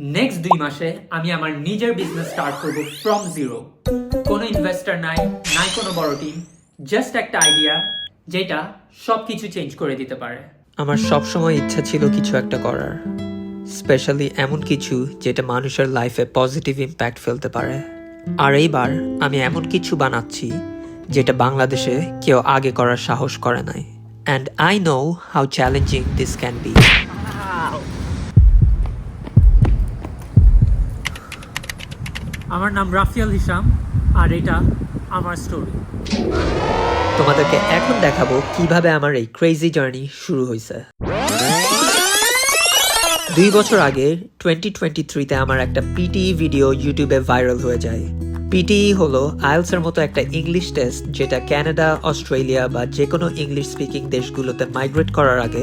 Next দুই মাসে আমি আমার নিজের বিজনেস স্টার্ট করব ফ্রম জিরো কোনো ইনভেস্টার নাই নাই কোনো বড় টিম জাস্ট একটা আইডিয়া যেটা সব কিছু চেঞ্জ করে দিতে পারে। আমার সবসময় ইচ্ছা ছিল কিছু একটা করার স্পেশালি এমন কিছু যেটা মানুষের লাইফে পজিটিভ ইম্প্যাক্ট ফেলতে পারে। আর এইবার আমি এমন কিছু বানাচ্ছি যেটা বাংলাদেশে কেউ আগে করার সাহস করে নাই। And I know how challenging this can be আমার নাম রাফিয়াল হিসাম, আর এটা আমার স্টোরি তোমাদেরকে এখন দেখাবো কীভাবে আমার এই ক্রেজি জার্নি শুরু হয়েছে। দুই বছর আগে টোয়েন্টি টোয়েন্টি থ্রিতে আমার একটা পিটি ভিডিও ইউটিউবে ভাইরাল হয়ে যায়। পিটিই হলো আইএলসের মতো একটা ইংলিশ টেস্ট যেটা কানাডা অস্ট্রেলিয়া বা যে কোনো ইংলিশ স্পিকিং দেশগুলোতে মাইগ্রেট করার আগে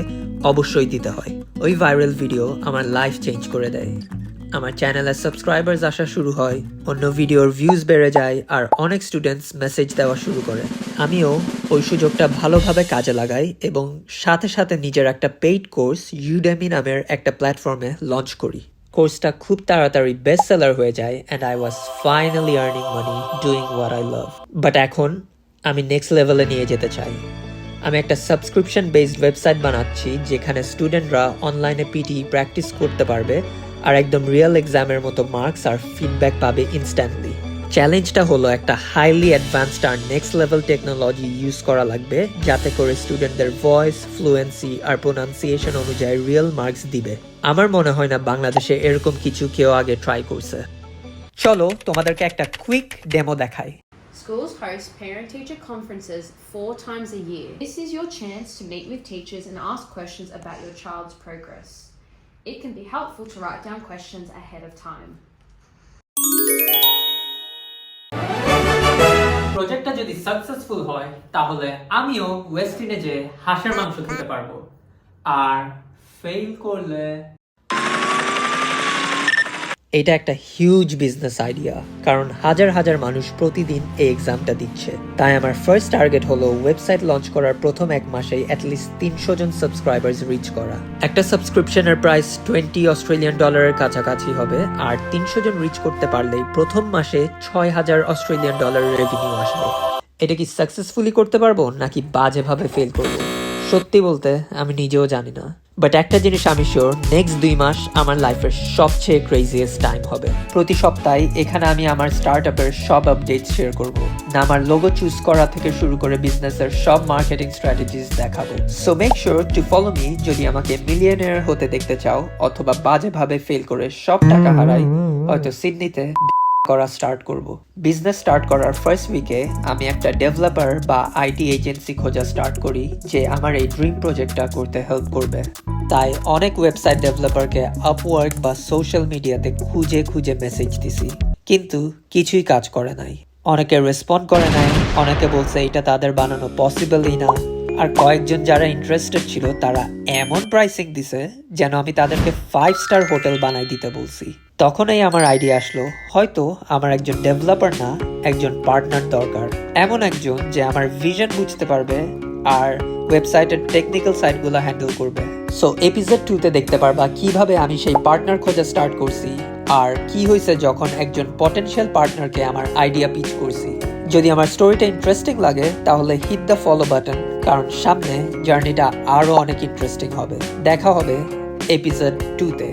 অবশ্যই দিতে হয়। ওই ভাইরাল ভিডিও আমার লাইফ চেঞ্জ করে দেয়। আমার চ্যানেলে সাবস্ক্রাইবার্স আসা শুরু হয়। অন্য ভিডিওর ভিউজ বেড়ে যায় আর অনেক স্টুডেন্টস মেসেজ দেওয়া শুরু করে। আমিও ওই সুযোগটা ভালোভাবে কাজে লাগাই এবং সাথে সাথে নিজের একটা পেইড কোর্স ইউডেমি নামের একটা প্ল্যাটফর্মে লঞ্চ করি। কোর্সটা খুব তাড়াতাড়ি বেস্ট সেলার হয়ে যায় and I was finally earning money doing what I love but এখন আমি নেক্সট লেভেলে নিয়ে যেতে চাই। আমি একটা সাবস্ক্রিপশন বেসড ওয়েবসাইট বানাচ্ছি যেখানে স্টুডেন্টরা অনলাইনে পিটি প্র্যাকটিস করতে পারবে আর একদম রিয়েল এক্সামের মতো মার্কস আর ফিডব্যাক পাবে ইনস্ট্যান্টলি চ্যালেঞ্জটা হলো একটা হাইলি অ্যাডভান্সড আর নেক্সট লেভেল টেকনোলজি ইউজ করা লাগবে, যাতে করে স্টুডেন্টদের ভয়েস ফ্লুয়েন্সি আর প্রোনাউন্সিয়েশন অনুযায়ী রিয়েল মার্কস দিবে আমার মনে হয় না বাংলাদেশে এরকম কিছু কেউ আগে ট্রাই করছে চলো তোমাদেরকে একটা কুইক ডেমো দেখাই Schools host parent teacher conferences four times a year. This is your chance to meet with teachers and ask questions about your child's progress. It can be helpful to write down questions ahead of time. প্রজেক্টটা যদি successful হয়, তাহলে আমিও West ইন্ডিজে হাঁসের মাংস খেতে পারব আর fail করলে এটা একটা হিউজ বিজনেস আইডিয়া কারণ হাজার হাজার মানুষ প্রতিদিন এই এক্সামটা দিচ্ছে। তাই আমার ফার্স্ট টার্গেট হলো ওয়েবসাইট লঞ্চ করার প্রথম এক মাসেই অ্যাটলিস্ট তিনশো জন সাবস্ক্রাইবার্স রিচ করা। একটা সাবস্ক্রিপশনের প্রাইস টোয়েন্টি অস্ট্রেলিয়ান ডলারের কাছাকাছি হবে, আর তিনশো জন রিচ করতে পারলেই প্রথম মাসে ছয় হাজার অস্ট্রেলিয়ান ডলারের রেভিনিউ আসবে। এটা কি সাকসেসফুলি করতে পারব, নাকি বাজেভাবে ফেল করব? সত্যি বলতে আমি নিজেও জানি না। বাট একটা জিনিস আমি শিওর নেক্সট দুই মাস আমার লাইফের সবচেয়ে ক্রেজিয়েস্ট টাইম হবে। প্রতি সপ্তাহে এখানে আমি আমার স্টার্ট আপের সব আপডেট শেয়ার করব। না আমার লোগো চুজ করা থেকে শুরু করে বিজনেসের সব মার্কেটিং স্ট্র্যাটেজিস দেখাবো। So make sure to follow me যদি আমাকে মিলিয়নের হতে দেখতে চাও, অথবা বাজেভাবে ফেল করে সব টাকা হারাই, হয়তো সিডনিতে করা স্টার্ট করব। বিজনেস স্টার্ট করার ফার্স্ট উইকে আমি একটা ডেভেলপার বা আইটি এজেন্সি খোঁজা স্টার্ট করি, যে আমার এই ড্রিম প্রজেক্টটা করতে হেল্প করবে। তাই অনেক ওয়েবসাইট ডেভেলপারকে আপওয়ার্ক বা সোশ্যাল মিডিয়াতে খুঁজে খুঁজে মেসেজ দিছি। কিন্তু কিছুই কাজ করে নাই। অনেকে রেসপন্ড করে নাই, অনেকে বলছে এটা তাদের বানানো পসিবলই না। আর কয়েকজন যারা ইন্টারেস্টেড ছিল, তারা এমন প্রাইসিং দিছে যেন আমি তাদেরকে ফাইভ স্টার হোটেল বানাই দিতে বলছি। তখনই আমার আইডিয়া আসলো, হয়তো আমার একজন ডেভেলপার না, একজন পার্টনার দরকার। এমন একজন যে আমার ভিশন বুঝতে পারবে আর ওয়েবসাইটের টেকনিক্যাল সাইটগুলো হ্যান্ডেল করবে। সো এপিসোড টুতে দেখতে পারবা কীভাবে আমি সেই পার্টনার খোঁজা স্টার্ট করছি আর কি হয়েছে যখন একজন পটেনশিয়াল পার্টনারকে আমার আইডিয়া পিচ করছি। যদি আমার স্টোরিটা ইন্টারেস্টিং লাগে, তাহলে হিট দ্য ফলো বাটন কারণ সামনে জার্নিটা আরও অনেক ইন্টারেস্টিং হবে। দেখা হবে এপিসোড টুতে